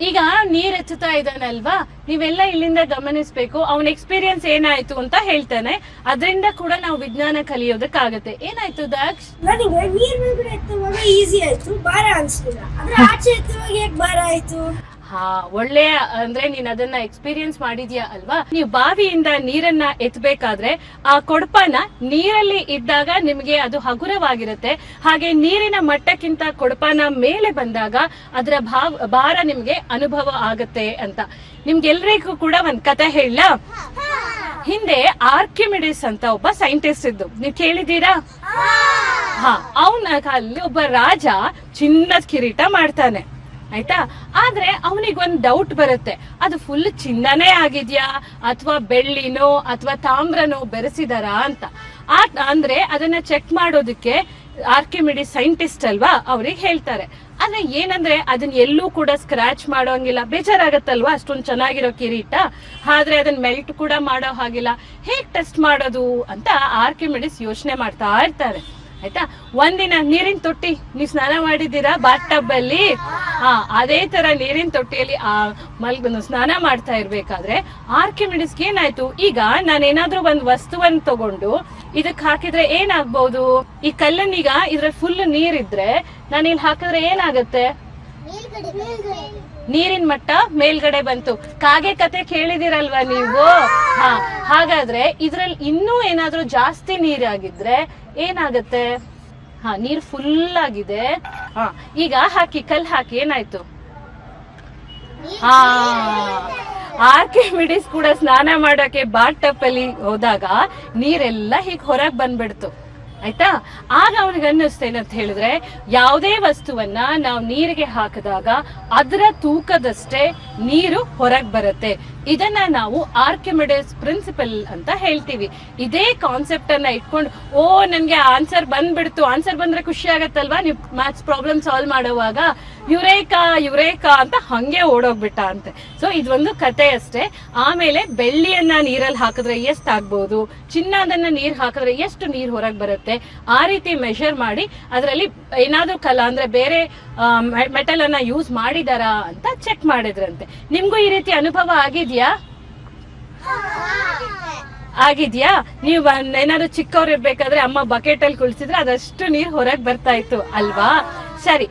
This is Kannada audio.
ಈಗ ನೀರ್ ಹೆಚ್ಚುತ್ತಾ ಇದ್ದಾನಲ್ವಾ? ನೀವೆಲ್ಲ ಇಲ್ಲಿಂದ ಗಮನಿಸ್ಬೇಕು, ಅವನ ಎಕ್ಸ್ಪೀರಿಯನ್ಸ್ ಏನಾಯ್ತು ಅಂತ ಹೇಳ್ತಾನೆ. ಅದರಿಂದ ಕೂಡ ನಾವು ವಿಜ್ಞಾನ ಕಲಿಯೋದಕ್ಕಾಗತ್ತೆ. ಏನಾಯ್ತು ದಕ್ಷ? ನನಗೆ ನೀರ್ ಮೇಲ್ಗಡೆ ಈಸಿ ಆಯ್ತು, ಭಾರ ಅನ್ಸ್ಲಿಲ್ಲ ಆಚೆ ಎತ್ತುವಾಗ ಹೇಗ್ ಭಾರ ಆಯ್ತು? ಹಾ ಒಳ್ಳೆ ಅಂದ್ರೆ ನೀನ್ ಅದನ್ನ ಎಕ್ಸ್ಪೀರಿಯನ್ಸ್ ಮಾಡಿದ್ಯಾ ಅಲ್ವಾ? ನೀವು ಬಾವಿಯಿಂದ ನೀರನ್ನ ಎತ್ತಬೇಕಾದ್ರೆ ಆ ಕೊಡಪನ ನೀರಲ್ಲಿ ಇದ್ದಾಗ ನಿಮ್ಗೆ ಅದು ಹಗುರವಾಗಿರುತ್ತೆ. ಹಾಗೆ ನೀರಿನ ಮಟ್ಟಕ್ಕಿಂತ ಕೊಡಪನ ಮೇಲೆ ಬಂದಾಗ ಅದರ ಭಾವ ಭಾರ ನಿಮ್ಗೆ ಅನುಭವ ಆಗತ್ತೆ ಅಂತ. ನಿಮ್ಗೆಲ್ರಿಗೂ ಕೂಡ ಒಂದ್ ಕತೆ ಹೇಳ. ಹಿಂದೆ ಆರ್ಕಿಮಿಡಿಸ್ ಅಂತ ಒಬ್ಬ ಸೈಂಟಿಸ್ಟ್ ಇದ್ದು. ನೀವ್ ಕೇಳಿದೀರಾ ಹಾ ಅವನ ಕಾಲಲ್ಲಿ ಒಬ್ಬ ರಾಜ ಚಿನ್ನದ ಕಿರೀಟ ಮಾಡ್ತಾನೆ. ಆಯ್ತಾ? ಆದ್ರೆ ಅವನಿಗೆ ಒಂದ್ ಡೌಟ್ ಬರುತ್ತೆ. ಅದು ಫುಲ್ ಚಿನ್ನನೇ ಆಗಿದ್ಯಾ? ಅಥವಾ ಬೆಳ್ಳಿನೋ, ಅಥವಾ ತಾಮ್ರನೋ ಬೆರೆಸಿದಾರಾ ಅಂತ. ಆ ಅಂದ್ರೆ ಅದನ್ನ ಚೆಕ್ ಮಾಡೋದಕ್ಕೆ ಆರ್ಕಿಮಿಡಿ ಸೈಂಟಿಸ್ಟ್ ಅಲ್ವಾ, ಅವ್ರಿಗೆ ಹೇಳ್ತಾರೆ. ಆದ್ರೆ ಏನಂದ್ರೆ ಅದನ್ನ ಎಲ್ಲೂ ಕೂಡ ಸ್ಕ್ರಾಚ್ ಮಾಡೋಂಗಿಲ್ಲ. ಬೇಜಾರಾಗತ್ತಲ್ವಾ? ಅಷ್ಟೊಂದ್ ಚೆನ್ನಾಗಿರೋ ಕಿರೀಟ. ಆದ್ರೆ ಅದನ್ನ ಮೆಲ್ಟ್ ಕೂಡ ಮಾಡೋ ಹಾಗಿಲ್ಲ. ಹೇಗ್ ಟೆಸ್ಟ್ ಮಾಡೋದು ಅಂತ ಆರ್ಕಿಮಿಡಿಸ್ ಯೋಚನೆ ಮಾಡ್ತಾ ಇರ್ತಾರೆ. ಆಯ್ತಾ? ಒಂದಿನ ನೀರಿನ ತೊಟ್ಟಿ, ನೀವು ಸ್ನಾನ ಮಾಡಿದ್ದೀರಾ? ಬಾತ್ ಟಬ್ ಅಲ್ಲಿ? ಹಾ ಅದೇ ತರ ನೀರಿನ ತೊಟ್ಟಿಯಲ್ಲಿ, ಆ, ಮಲ್ಗನ್ನು ಸ್ನಾನ ಮಾಡ್ತಾ ಇರ್ಬೇಕಾದ್ರೆ ಆರ್ಕಿಮಿಡಿಸ್ಗೆ ಏನಾಯ್ತು? ಈಗ ನಾನೇನಾದ್ರೂ ಒಂದ್ ವಸ್ತುವನ್ನ ತಗೊಂಡು ಇದಕ್ ಹಾಕಿದ್ರೆ ಏನಾಗ್ಬಹುದು ಈ ಕಲ್ಲನ್ನೀಗ ಇದ್ರ ಫುಲ್ ನೀರಿದ್ರೆ ನಾನು ಇಲ್ಲಿ ಹಾಕಿದ್ರೆ ಏನಾಗತ್ತೆ? ನೀರಿನ ಮಟ್ಟ ಮೇಲ್ಗಡೆ ಬಂತು. ಕಾಗೆ ಕತೆ ಕೇಳಿದಿರಲ್ವಾ ನೀವು? ಹಾ, ಹಾಗಾದ್ರೆ ಇದ್ರಲ್ಲಿ ಇನ್ನೂ ಏನಾದ್ರೂ ಜಾಸ್ತಿ ನೀರಾಗಿದ್ರೆ ಏನಾಗತ್ತೆ? ಹಾ, ನೀರ್ ಫುಲ್ ಆಗಿದೆ. ಹಾ, ಈಗ ಹಾಕಿ ಕಲ್ ಹಾಕಿ, ಏನಾಯ್ತು? ಹಾ ಮಿಡಿಸ್ ಕೂಡ ಸ್ನಾನ ಮಾಡೋಕೆ ಬಾಟ್ ಟಪ್ ಅಲ್ಲಿ ಹೋದಾಗ ನೀರೆಲ್ಲ ಹೀಗೆ ಹೊರಗ್ ಬಂದ್ಬಿಡ್ತು. ಆಯ್ತಾ? ಆಗ ಅವನಿಗೆ ಅನ್ನಿಸ್ತೇನಂತ ಹೇಳಿದ್ರೆ, ಯಾವುದೇ ವಸ್ತುವನ್ನ ನಾವು ನೀರಿಗೆ ಹಾಕಿದಾಗ ಅದರ ತೂಕದಷ್ಟೇ ನೀರು ಹೊರಗ್ ಬರುತ್ತೆ. ಇದನ್ನ ನಾವು ಆರ್ಕಿಮಿಡಿಸ್ ಪ್ರಿನ್ಸಿಪಲ್ ಅಂತ ಹೇಳ್ತೀವಿ. ಇದೇ ಕಾನ್ಸೆಪ್ಟ್ ಅನ್ನ ಇಟ್ಕೊಂಡು, ಓ, ನನ್ಗೆ ಆನ್ಸರ್ ಬಂದ್ಬಿಡ್ತು. ಆನ್ಸರ್ ಬಂದ್ರೆ ಖುಷಿ ಆಗತ್ತಲ್ವಾ? ನೀವು ಮ್ಯಾಥ್ಸ್ ಪ್ರಾಬ್ಲಮ್ ಸಾಲ್ವ್ ಮಾಡುವಾಗ? ಯುರೇಕಾ ಯುರೇಕಾ ಅಂತ ಹಂಗೆ ಓಡೋಗ್ಬಿಟ್ಟ ಅಂತೆ. ಸೊ ಇದೊಂದು ಕತೆ ಅಷ್ಟೇ. ಆಮೇಲೆ ಬೆಳ್ಳಿಯನ್ನ ನೀರಲ್ಲಿ ಹಾಕಿದ್ರೆ ಎಷ್ಟು ಆಗ್ಬಹುದು ಚಿನ್ನದನ್ನ ನೀರ್ ಹಾಕಿದ್ರೆ ಎಷ್ಟು ನೀರ್ ಹೊರಗೆ ಬರುತ್ತೆ? ಆ ರೀತಿ ಮೆಷರ್ ಮಾಡಿ ಅದರಲ್ಲಿ ಏನಾದರೂ ಕಲ ಅಂದ್ರೆ ಬೇರೆ ಮೆಟಲ್ ಅನ್ನ ಯೂಸ್ ಮಾಡಿದಾರಾ ಅಂತ ಚೆಕ್ ಮಾಡಿದ್ರಂತೆ. ನಿಮ್ಗೂ ಈ ರೀತಿ ಅನುಭವ ಆಗಿದ್ಯಾ? ಆಗಿದ್ಯಾ? ನೀವು ಏನಾದ್ರು ಚಿಕ್ಕವ್ರು ಇರ್ಬೇಕಾದ್ರೆ ಅಮ್ಮ ಬಕೆಟ್ ಅಲ್ಲಿ ಕುಳಿಸಿದ್ರೆ ಅದಷ್ಟು ನೀರ್ ಹೊರಗ್ ಬರ್ತಾ ಇತ್ತು ಅಲ್ವಾ? ಸರಿ.